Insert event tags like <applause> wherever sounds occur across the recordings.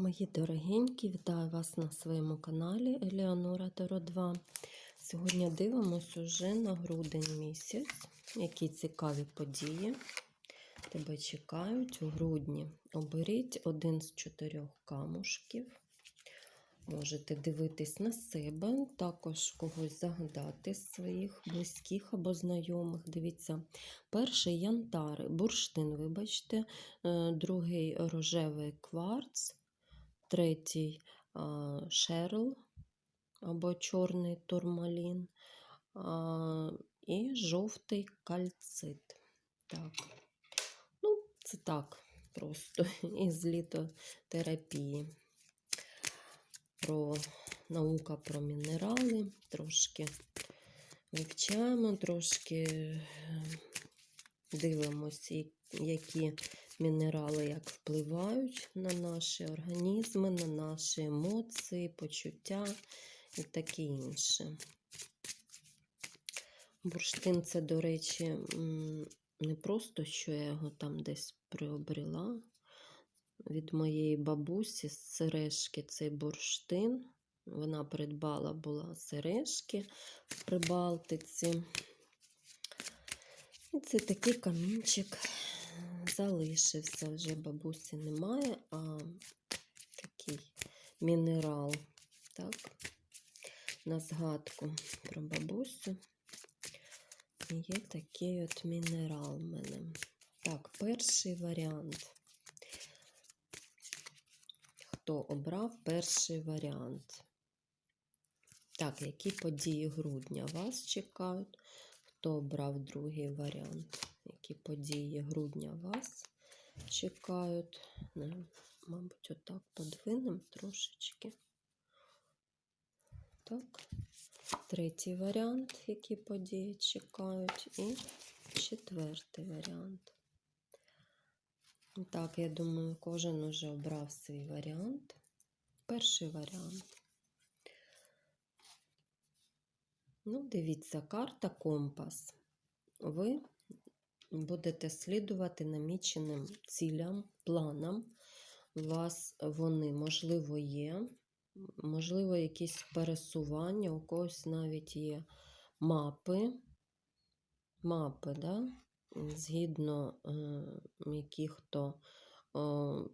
Мої дорогенькі, вітаю вас на своєму каналі Елеонора Таро 2. Сьогодні дивимося уже на грудень місяць, які цікаві події тебе чекають у грудні. Оберіть один з чотирьох камушків. Можете дивитись на себе, також когось загадати з своїх близьких або знайомих. Дивіться, перший янтар, бурштин, вибачте, е, другий рожевий кварц, третій шерл або чорний турмалін, і жовтий кальцит. Так. Ну, це так, просто <laughs> із літотерапії. Про наука про мінерали, трошки вивчаємо, трошки е, дивимося, які мінерали як впливають на наші організми, на наші емоції, почуття і таке інше. Бурштин це, до речі, не просто, що я його там десь приобрела. Від моєї бабусі з сережки цей бурштин. Вона придбала була сережки в Прибалтиці. І це такий камінчик залишився. Вже бабусі немає, а такий мінерал. Так, на згадку про бабусю. Є такий от мінерал в мене. Так, перший варіант. Хто обрав перший варіант? Так, які події грудня вас чекають? Хто обрав другий варіант? Які події грудня вас чекають? Не, Мабуть, отак подвинемо трошечки. Так. Третій варіант, які події чекають, і четвертий варіант. Так, я думаю, кожен уже обрав свій варіант. Перший варіант. Ну, дивіться, карта компас. Ви будете слідувати наміченим цілям, планам. У вас вони, можливо, є, можливо, якісь пересування, у когось навіть є мапи. Мапи, да? згідно е, яких-то е,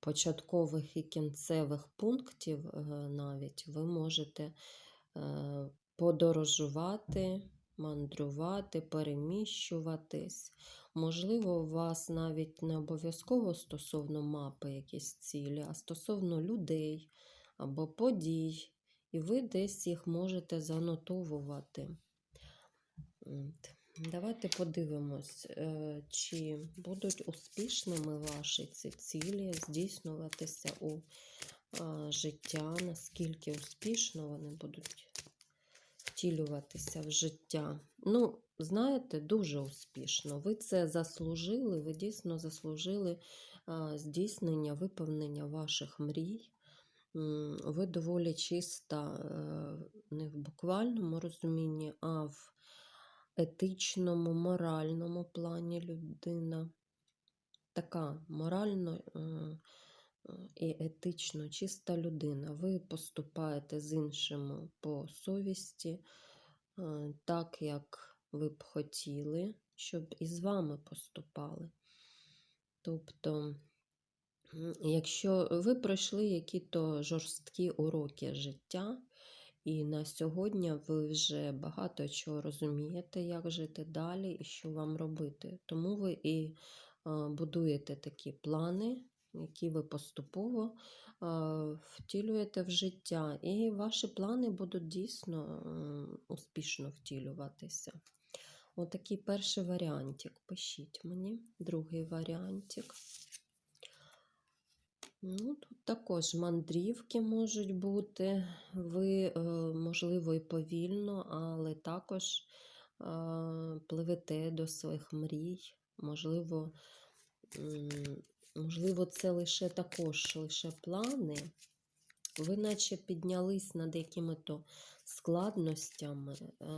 початкових і кінцевих пунктів, е, навіть ви можете е, подорожувати, мандрувати, переміщуватись. Можливо, у вас навіть не обов'язково стосовно мапи якісь цілі, а стосовно людей або подій, і ви десь їх можете занотовувати. Давайте подивимось, е, чи будуть успішними ваші ці цілі здійснюватися у е, життя, наскільки успішно вони будуть втілюватися в життя. Ну, знаєте, дуже успішно. Ви це заслужили, ви дійсно заслужили е, здійснення, виповнення ваших мрій. Ви доволі чиста не в буквальному розумінні, а в етичному, моральному плані людина. Така морально е, е, і етично чиста людина. Ви поступаєте з іншими по совісті, е, так, як ви б хотіли, щоб і з вами поступали. Тобто, якщо ви пройшли які-то жорсткі уроки життя, і на сьогодні ви вже багато чого розумієте, як жити далі і що вам робити. Тому ви і будуєте такі плани, які ви поступово втілюєте в життя. І ваші плани будуть дійсно успішно втілюватися. Отакий перший варіантик. Пишіть мені, другий варіантик. Ну, Тут також мандрівки можуть бути. Ви, е, можливо, і повільно, але також пливете до своїх мрій. Можливо, можливо, це лише також лише плани. Ви наче піднялись над якими-то складностями, е,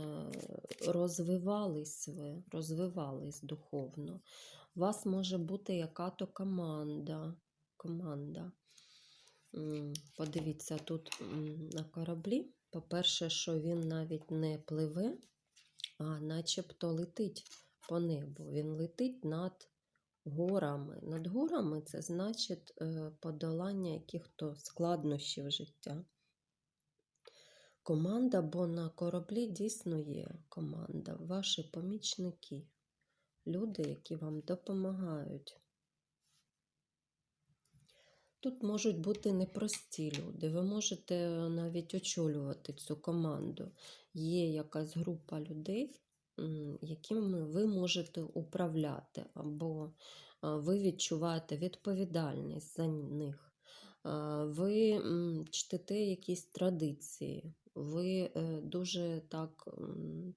розвивались ви, розвивались духовно. У вас може бути яка-то команда команда. Подивіться, тут на кораблі, по-перше, що він навіть не пливе, а начебто летить по небу. Він летить над горами. Над горами це значить е, подолання яких-то складнощів життя. Команда, бо на кораблі дійсно є команда, ваші помічники, люди, які вам допомагають. Тут можуть бути непрості люди. Ви можете навіть очолювати цю команду. Є якась група людей, якими ви можете управляти, або ви відчуваєте відповідальність за них. Ви чтите якісь традиції, ви е, дуже так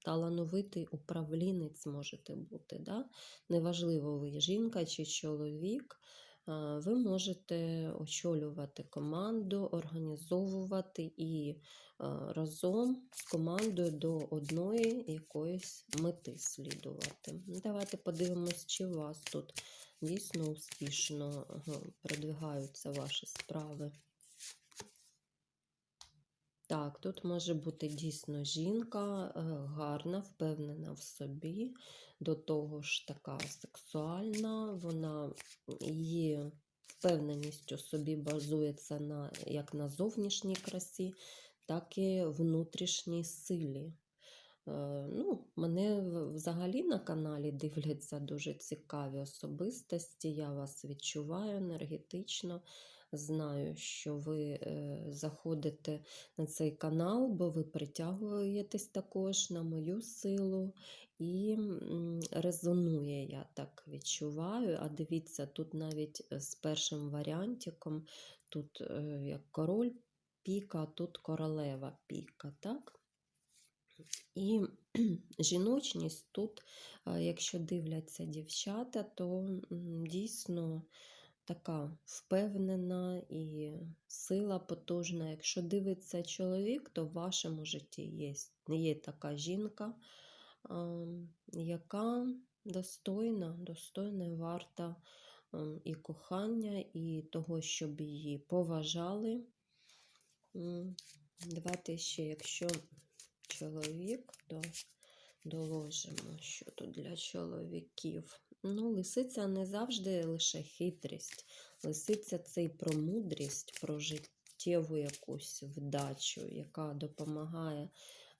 талановитий управлінець можете бути. Да? Неважливо, ви жінка чи чоловік. Ви можете очолювати команду, організовувати і разом з командою до одної якоїсь мети слідувати. Давайте подивимось, чи у вас тут дійсно успішно продвигаються ваші справи. Так, тут може бути дійсно жінка, е, гарна, впевнена в собі, до того ж така сексуальна, вона її впевненість у собі базується на, як на зовнішній красі, так і внутрішній силі. Е, Ну, мене взагалі на каналі дивляться дуже цікаві особистості. Я вас відчуваю енергетично. Знаю, що ви е, заходите на цей канал, бо ви притягуєтесь також на мою силу. І резонує, я так відчуваю. А дивіться, тут навіть е, з першим варіантиком, тут е, як король піка, а тут королева піка, так? І <clears throat> жіночність тут, якщо дивляться дівчата, то дійсно така впевнена і сила потужна. Якщо дивиться чоловік, то в вашому житті є, є така жінка, ем, яка достойна, достойна і варта ем, і кохання, і того, щоб її поважали. Давайте ще, якщо чоловік, то доложимо, що тут для чоловіків. Ну, лисиця не завжди лише хитрість. Лисиця це і про мудрість, про життєву якусь вдачу, яка допомагає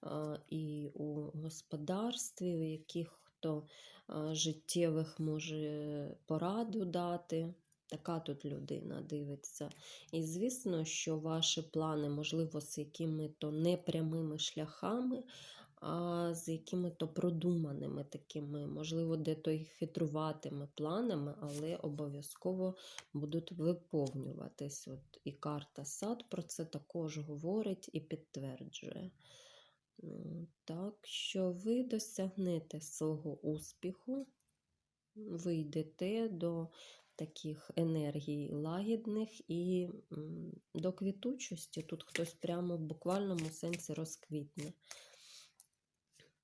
а, і у господарстві, у яких-то а, життєвих може пораду дати. Така тут людина дивиться. І звісно, що ваші плани, можливо, з якими-то непрямими шляхами, з якими-то продуманими такими, можливо, де-то й хитруватими планами, але обов'язково будуть виповнюватись. От І карта сад про це також говорить і підтверджує. Так що ви досягнете свого успіху, ви йдете до таких енергій лагідних і до квітучості. Тут хтось прямо в буквальному сенсі розквітне.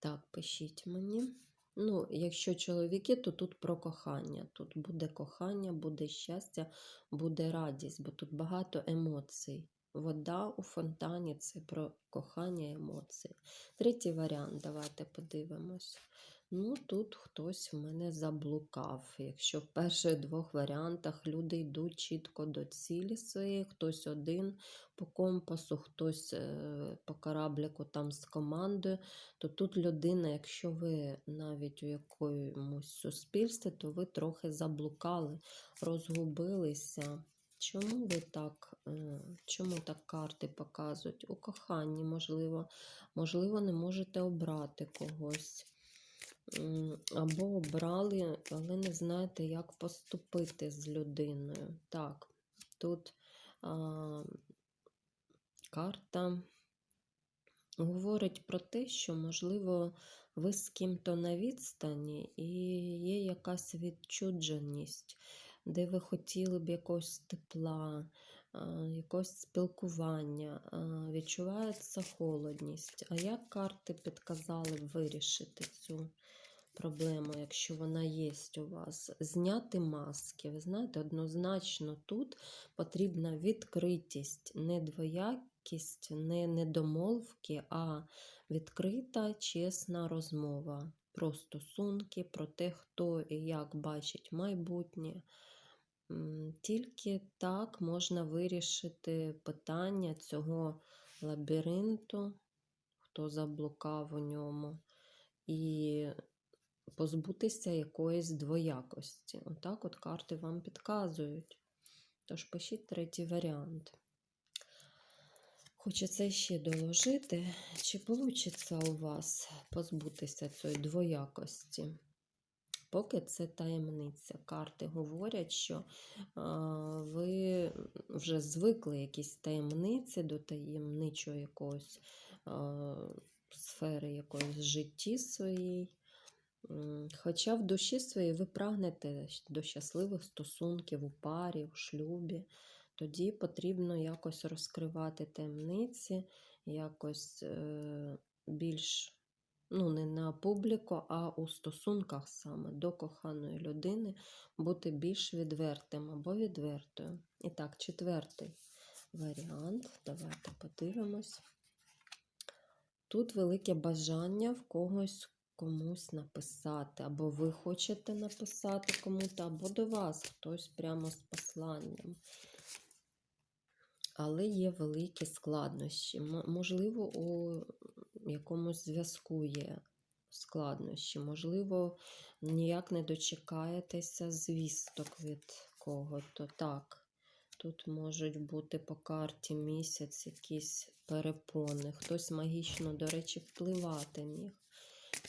Так, пишіть мені. Ну, якщо чоловіки, то тут про кохання. Тут буде кохання, буде щастя, буде радість, бо тут багато емоцій. Вода у фонтані це про кохання емоції. Третій варіант, давайте подивимось. Ну, тут хтось в мене заблукав. Якщо в перших двох варіантах люди йдуть чітко до цілі своєї, хтось один по компасу, хтось е, по корабліку там з командою, то тут людина, якщо ви навіть у якомусь суспільстві, то ви трохи заблукали, розгубилися. Чому ви так, е, чому так карти показують? У коханні, можливо, можливо, не можете обрати когось. Або обрали, але не знаєте, як поступити з людиною. Так, тут а, карта говорить про те, що, можливо, ви з ким-то на відстані і є якась відчудженість, де ви хотіли б якогось тепла, якогось спілкування, відчувається холодність. А як карти підказали вирішити цю проблему, якщо вона є у вас, зняти маски. Ви знаєте, однозначно тут потрібна відкритість, не двоякість, не недомовки, а відкрита, чесна розмова про стосунки, про те, хто і як бачить майбутнє. Тільки так можна вирішити питання цього лабіринту, хто заблукав у ньому, і позбутися якоїсь двоякості. Отак от карти вам підказують. Тож пишіть третій варіант. Хочеться ще доложити, чи вийде у вас позбутися цієї двоякості. Поки це таємниця. Карти говорять, що ви вже звикли якісь таємниці до таємничої якоїсь сфери якоїсь житті своїй. Хоча в душі своїй ви прагнете до щасливих стосунків у парі, у шлюбі, тоді потрібно якось розкривати таємниці, якось е, більш ну, не на публіку, а у стосунках саме до коханої людини бути більш відвертим або відвертою. І так, четвертий варіант. Давайте подивимось. Тут велике бажання в когось комусь написати, або ви хочете написати кому-то, або до вас хтось прямо з посланням. Але є великі складнощі. Можливо, у якомусь зв'язку є складнощі. Можливо, ніяк не дочекаєтеся звісток від кого-то. Так, тут можуть бути по карті місяць якісь перепони. Хтось магічно, до речі, впливати міг.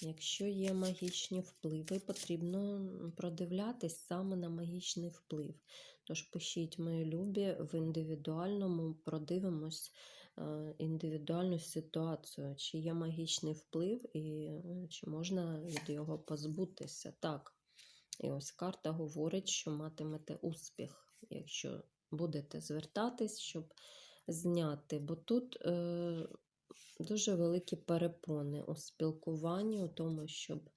Якщо є магічні впливи, потрібно продивлятись саме на магічний вплив. Тож пишіть, мої любі, в індивідуальному продивимось індивідуальну ситуацію, чи є магічний вплив і е, чи можна від його позбутися. Так. І ось карта говорить, що матимете успіх, якщо будете звертатись, щоб зняти. Бо тут е, дуже великі перепони у спілкуванні, у тому, щоб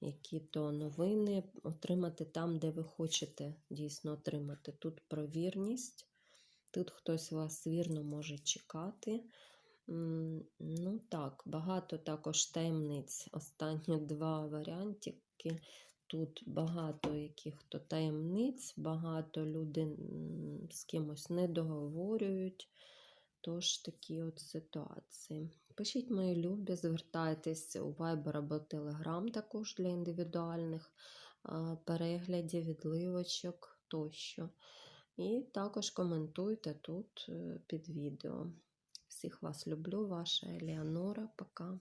які-то новини отримати там, де ви хочете дійсно отримати. Тут про вірність, тут хтось вас вірно може чекати. Ну так, багато також таємниць. Останні два варіантики. Тут багато яких-то таємниць, багато людей з кимось не договорюють. Тож такі от ситуації. Пишіть мої любі, звертайтесь у Viber або Telegram також для індивідуальних переглядів, відливочок тощо. І також коментуйте тут е, під відео. Всіх вас люблю, ваша Еліанора. Пока.